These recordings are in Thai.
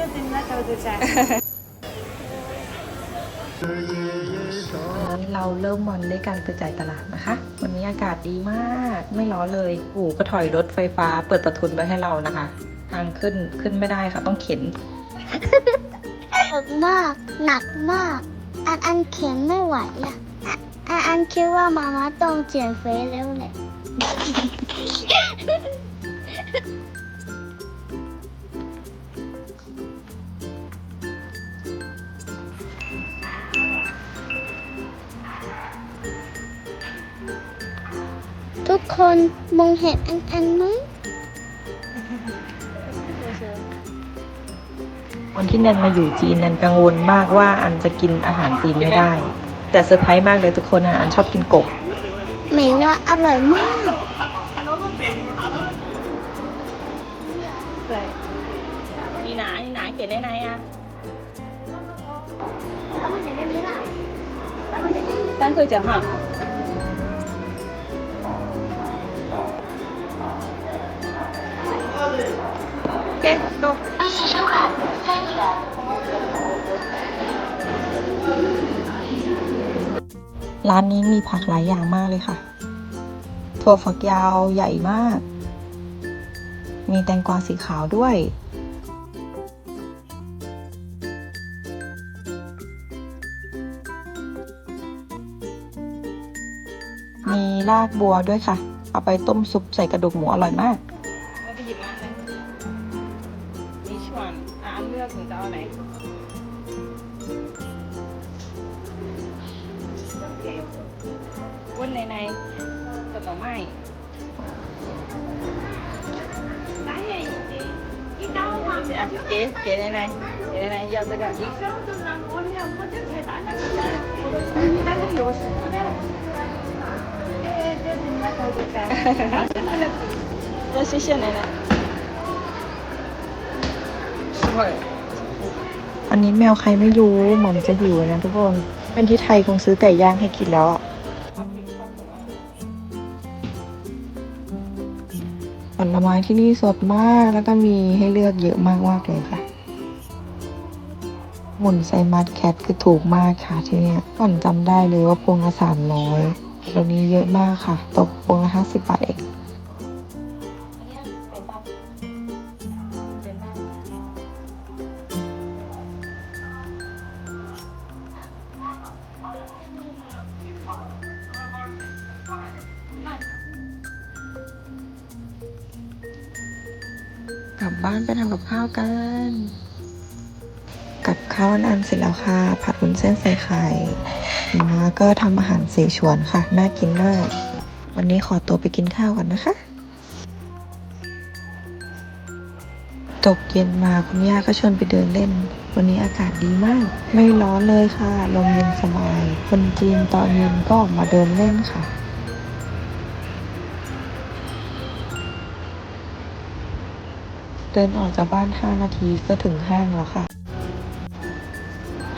วันนี้เราเริ่มวันด้วยการไปจ่ายตลาดนะคะ วันนี้อากาศดีมากไม่ร้อนเลยปู่ก็ถอยรถไฟฟ้า เปิดประทุนไว้ให้เรานะคะ ทางขึ้นขึ้นไม่ได้ค่ะต้องเข็นหนักมาก หนักมาก อันอันเข็นไม่ไหวอะอันอันคิดว่ามาม่าต้องเจียนเฟซแล้วแหละ คนมองเห็นอันอันไหมวันที่แนนมาอยู่จีนแนนกังวลมากว่าอันจะกินอาหารจีนไม่ได้ แต่เซอร์ไพรส์มากเลยทุกคนอะอันชอบกินกบเหม็นว่าอร่อยมากนี่ไหนนี่ไหนเขียนได้ไหนอะตั้งเคยจะหัก โอเคดู ร้านนี้มีผักหลายอย่างมากเลยค่ะ ถั่วฝักยาวใหญ่มาก มีแตงกวาสีขาวด้วย มีรากบัวด้วยค่ะ เอาไปต้มซุปใส่กระดูกหมูอร่อยมากไปหยิบมาเลย 要挺高的没？问奶奶怎么卖给给奶奶给奶奶要这个那谢谢奶奶 อันนี้แมวใครไม่รู้หม่อมจะอยู่นะทุกคน เป็นที่ไทยคงซื้อไก่ย่างให้กินแล้วอะผลไม้ที่นี่สดมากแล้วก็มีให้เลือกเยอะมากมากเลยค่ะ หมุนไซมัสแคทคือถูกมากค่ะที่นี่ก่อนจำได้เลยว่าพวงละสามร้อยตรงนี้เยอะมากค่ะ ตกพวงละห้าสิบบาทเอง กลับบ้านไปทำกับข้าวกัน กับข้าวอันเสร็จแล้วค่ะ ผัดวุ้นเส้นใส่ไข่มาก็ทำอาหารเสฉวนค่ะ น่ากินมาก วันนี้ขอตัวไปกินข้าวก่อนนะคะตกเย็นมาคุณย่าก็ชวนไปเดินเล่น วันนี้อากาศดีมาก ไม่ร้อนเลยค่ะ ลมเย็นสบาย คนจีนตอนเย็นก็ออกมาเดินเล่นค่ะ เดินออกจากบ้าน 5 นาทีก็ถึงห้างแล้วค่ะ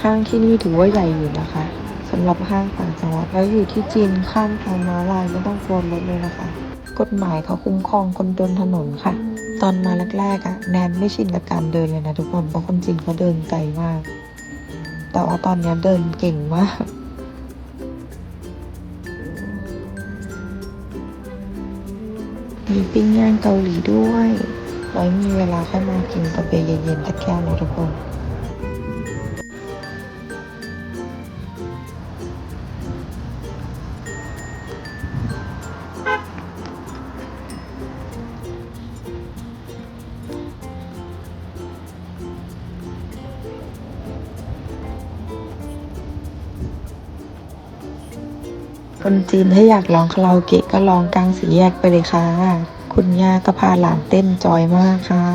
ห้างที่นี่ถือว่าใหญ่อยู่นะคะสำหรับห้างต่างจังหวัดแล้วอยู่ที่จีนข้ามทางม้าลายไม่ต้องกลัวรถเลยนะคะ กฎหมายเขาคุ้มครองคนเดินถนนค่ะ ตอนมาแรกๆอะแนนไม่ชินกับการเดินเลยนะทุกคนเพราะคนจีนเขาเดินไกลมาก แต่ว่าตอนนี้เดินเก่งมากมีปิ้งย่างเกาหลีด้วย ไว้มีเวลาค่อยมากินกาแฟเย็นๆสักแก้วนะทุกคนคนจีนถ้าอยากร้องคาราโอเกะก็ร้องกลางสี่แยกไปเลยค่ะ คุณย่าก็พาหลานเต้นจอยมากค่ะ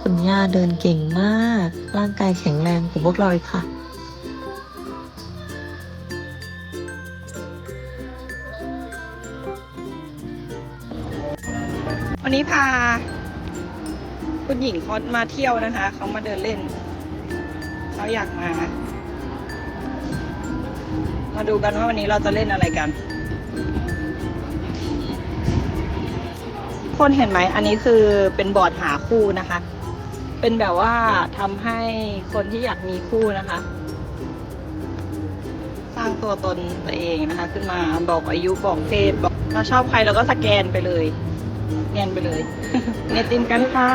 คุณย่าเดินเก่งมาก ร่างกายแข็งแรงกว่าพวกเราอีกค่ะ วันนี้พา คุณหญิงเขามาเที่ยวนะคะ เขามาเดินเล่น เขาอยากมา มาดูกันว่าวันนี้เราจะเล่นอะไรกัน คนเห็นไหม อันนี้คือเป็นบอร์ดหาคู่นะคะ เป็นแบบว่าทำให้คนที่อยากมีคู่นะคะ สร้างตัวตนตัวเองนะคะ ขึ้นมาบอกอายุบอกเพศบอกเราชอบใครเราก็สแกนไปเลยเนียนไปเลยเนติมกันค่ะ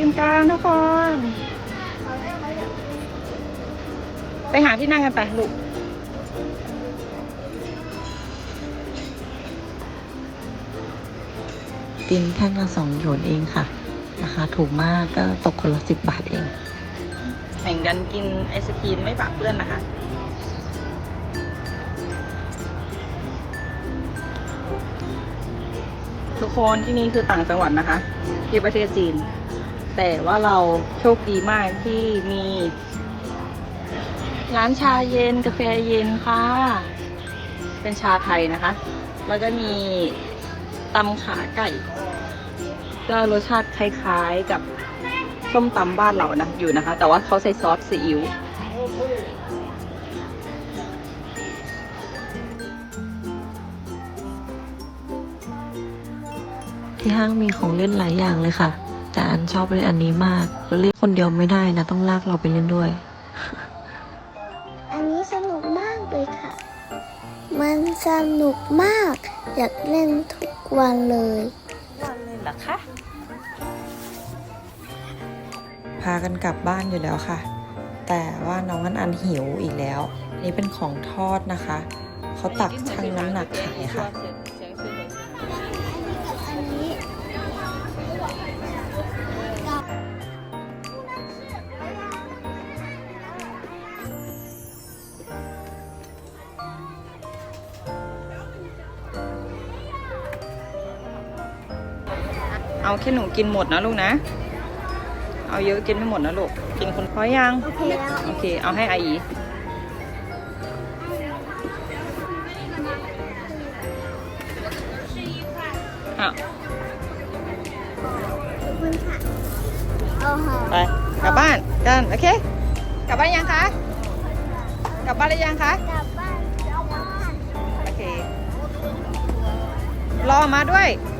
ติมกันทุกคน ไปหาที่นั่งกันไปลูกตินแท่งละสองหยวนเองค่ะ ราคาถูกมากก็ตกคนละสิบบาทเอง แข่งกันกินไอศครีมไม่ปะเปื้อนนะคะ ทุกคนที่นี่คือต่างจังหวัดนะคะ ที่ประเทศจีน แต่ว่าเราโชคดีมากที่มี ร้านชาเย็นกาแฟเย็นค่ะ เป็นชาไทยนะคะ แล้วก็มีตำขาไก่ก็รสชาติคล้ายๆกับส้มตำบ้านเรานะอยู่นะคะ แต่ว่าเขาใส่ซอสซีอิ๊วที่ห้างมีของเล่นหลายอย่างเลยค่ะ แต่อันชอบเล่นอันนี้มากเราเล่นคนเดียวไม่ได้นะ ต้องลากเราไปเล่นด้วย อันนี้สนุกมากเลยค่ะ มันสนุกมาก อยากเล่นทุกวันเลยวันเลยเหรอคะพากันกลับบ้านอยู่แล้วค่ะ แต่ว่าน้องอันอันหิวอีกแล้ว นี่เป็นของทอดนะคะ เขาตักชั่งน้ำหนักขายค่ะ เอาแค่หนูกินหมดนะลูกนะ เอาเยอะกินไม่หมดนะลูก กินคนพอยัง โอเคแล้วโอเค เอาให้อาอีอะขอบคุณค่ะโอ้โหไป กลับบ้านกัน โอเค กลับบ้านยังคะ กลับบ้านหรือยังคะ กลับบ้านกลับบ้านโอเค รอมาด้วยก